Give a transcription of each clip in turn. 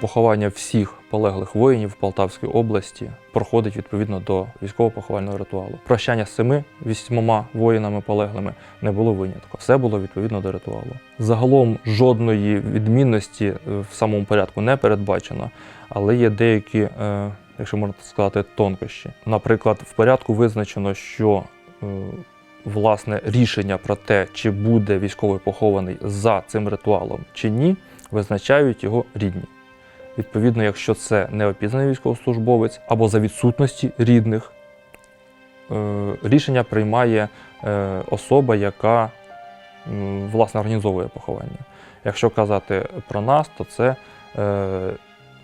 Поховання всіх полеглих воїнів в Полтавській області проходить відповідно до військово-поховального ритуалу. Прощання з цими вісьмома воїнами полеглими не було винятку. Все було відповідно до ритуалу. Загалом жодної відмінності е, в самому порядку не передбачено, але є деякі, е, якщо можна сказати, тонкощі. Наприклад, в порядку визначено, що е, власне рішення про те, чи буде військовий похований за цим ритуалом чи ні, визначають його рідні. Відповідно, якщо це неопізнаний військовослужбовець або за відсутності рідних, е, рішення приймає е, особа, яка власне організовує поховання. Якщо казати про нас, то це е,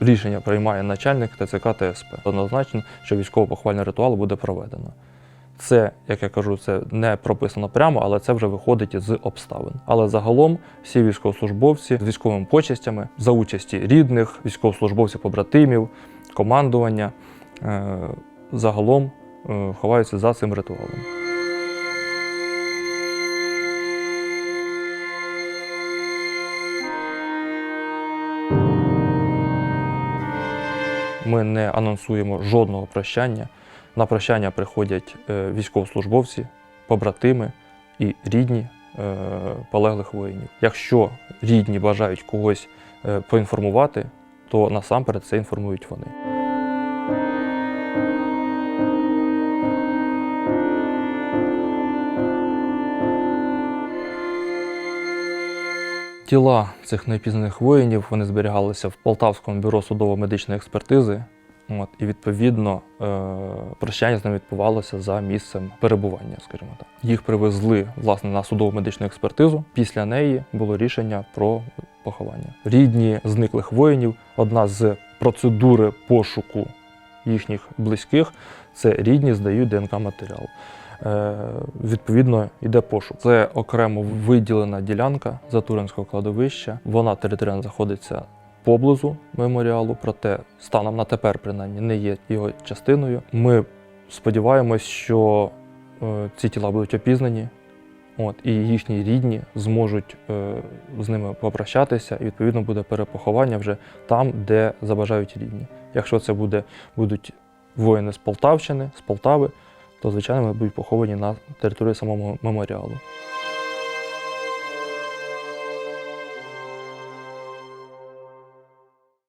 рішення приймає начальник ТЦК ТСП. Однозначно, що військово-поховальний ритуал буде проведено. Це, як я кажу, це не прописано прямо, але це вже виходить з обставин. Але загалом всі військовослужбовці з військовими почестями за участі рідних, військовослужбовців, побратимів, командування е, загалом е, ховаються за цим ритуалом. Ми не анонсуємо жодного прощання. На прощання приходять е, військовослужбовці, побратими і рідні е, полеглих воїнів. Якщо рідні бажають когось е, поінформувати, то насамперед це інформують вони. Тіла цих неопізнаних воїнів вони зберігалися в Полтавському бюро судово-медичної експертизи. От, і відповідно е, прощання з ними відбувалося за місцем перебування, скажімо так. Їх привезли власне на судово медичну експертизу. Після неї було рішення про поховання. Рідні зниклих воїнів. Одна з процедури пошуку їхніх близьких це рідні здають ДНК матеріал. Е, відповідно, йде пошук. Це окремо виділена ділянка Затуринського кладовища. Вона територіально знаходиться поблизу меморіалу, проте станом на тепер, принаймні, не є його частиною. Ми сподіваємось, що е, ці тіла будуть опізнані, от, і їхні рідні зможуть е, з ними попрощатися, і відповідно буде перепоховання вже там, де забажають рідні. Якщо це буде, будуть воїни з Полтавщини, з Полтави, то звичайно вони будуть поховані на території самого меморіалу.